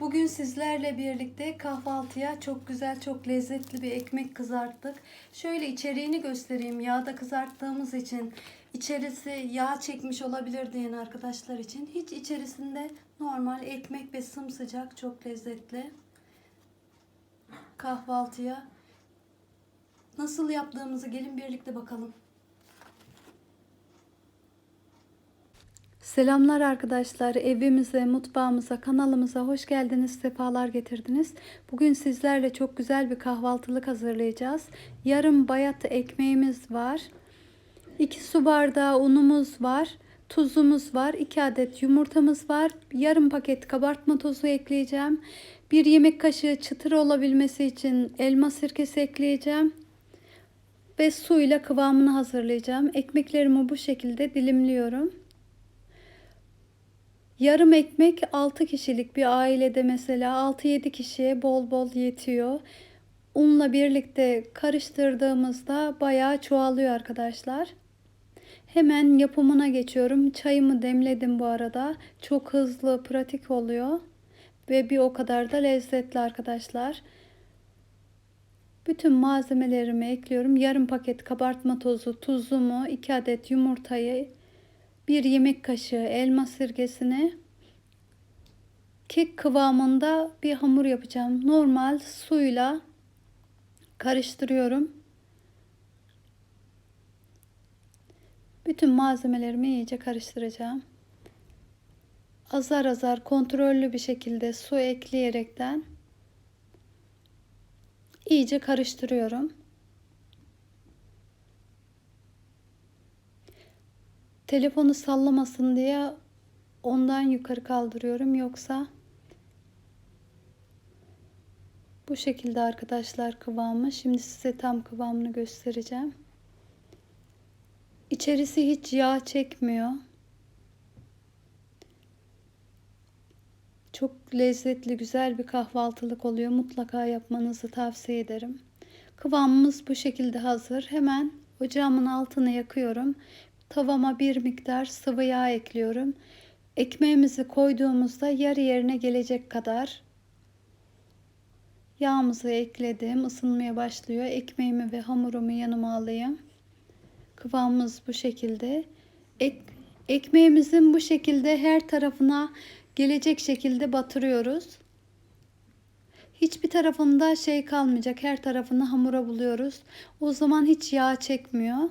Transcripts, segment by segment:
Bugün sizlerle birlikte kahvaltıya çok güzel, çok lezzetli bir ekmek kızarttık. Şöyle içeriğini göstereyim. Yağda kızarttığımız için içerisi yağ çekmiş olabilir diyen arkadaşlar için hiç içerisinde normal ekmek ve sımsıcak çok lezzetli. Kahvaltıya nasıl yaptığımızı gelin birlikte bakalım. Selamlar arkadaşlar. Evimize, mutfağımıza, kanalımıza hoş geldiniz, sefalar getirdiniz. Bugün sizlerle çok güzel bir kahvaltılık hazırlayacağız. Yarım bayat ekmeğimiz var. 2 su bardağı unumuz var. Tuzumuz var. 2 adet yumurtamız var. Yarım paket kabartma tozu ekleyeceğim. 1 yemek kaşığı çıtır olabilmesi için elma sirkesi ekleyeceğim. Ve suyla kıvamını hazırlayacağım. Ekmeklerimi bu şekilde dilimliyorum. Yarım ekmek 6 kişilik bir ailede mesela 6-7 kişiye bol bol yetiyor. Unla birlikte karıştırdığımızda bayağı çoğalıyor arkadaşlar. Hemen yapımına geçiyorum. Çayımı demledim bu arada. Çok hızlı, pratik oluyor. Ve bir o kadar da lezzetli arkadaşlar. Bütün malzemelerimi ekliyorum. Yarım paket kabartma tozu, tuzumu, 2 adet yumurtayı, bir yemek kaşığı elma sirkesini kek kıvamında bir hamur yapacağım. Normal suyla karıştırıyorum. Bütün malzemelerimi iyice karıştıracağım. Azar azar kontrollü bir şekilde su ekleyerekten iyice karıştırıyorum. Telefonu sallamasın diye ondan yukarı kaldırıyorum yoksa bu şekilde arkadaşlar kıvamı. Şimdi size tam kıvamını göstereceğim. İçerisi hiç yağ çekmiyor. Çok lezzetli, güzel bir kahvaltılık oluyor. Mutlaka yapmanızı tavsiye ederim. Kıvamımız bu şekilde hazır. Hemen ocağımın altını yakıyorum. Tavama bir miktar sıvı yağ ekliyorum. Ekmeğimizi koyduğumuzda yarı yerine gelecek kadar yağımızı ekledim. Isınmaya başlıyor. Ekmeğimi ve hamurumu yanıma alayım. Kıvamımız bu şekilde. Ek, ekmeğimizin bu şekilde her tarafına gelecek şekilde batırıyoruz. Hiçbir tarafında şey kalmayacak. Her tarafını hamura buluyoruz. O zaman hiç yağ çekmiyor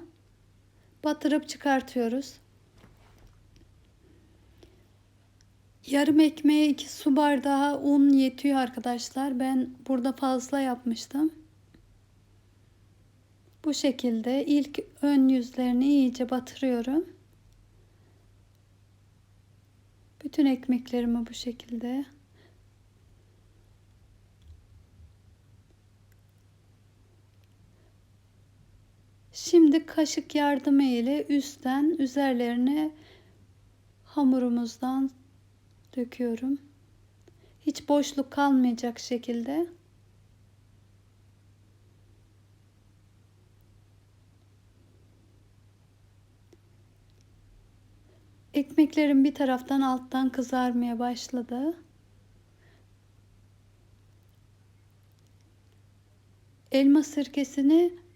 batırıp çıkartıyoruz. Yarım ekmeğe 2 su bardağı un yetiyor arkadaşlar. Ben burada fazla yapmıştım. Bu şekilde ilk ön yüzlerini iyice batırıyorum. Bütün ekmeklerimi bu şekilde Şimdi kaşık yardımı ile üstten üzerlerine hamurumuzdan döküyorum. Hiç boşluk kalmayacak şekilde. Ekmeklerim bir taraftan alttan kızarmaya başladı. Elma sirkesini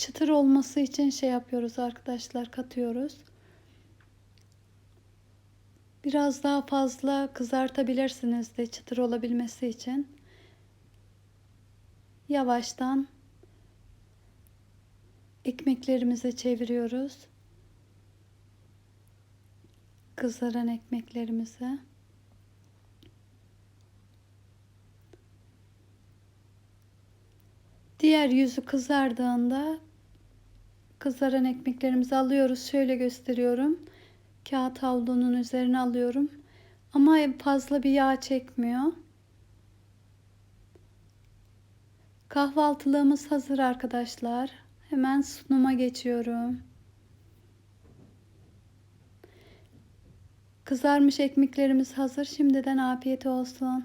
çıtır olması için şey yapıyoruz arkadaşlar katıyoruz. Biraz daha fazla kızartabilirsiniz de çıtır olabilmesi için. Yavaştan ekmeklerimizi çeviriyoruz. Kızaran ekmeklerimizi. Diğer yüzü kızardığında kızaran ekmeklerimizi alıyoruz. Şöyle gösteriyorum. Kağıt havlunun üzerine alıyorum. Ama fazla bir yağ çekmiyor. Kahvaltılığımız hazır arkadaşlar. Hemen sunuma geçiyorum. Kızarmış ekmeklerimiz hazır. Şimdiden afiyet olsun.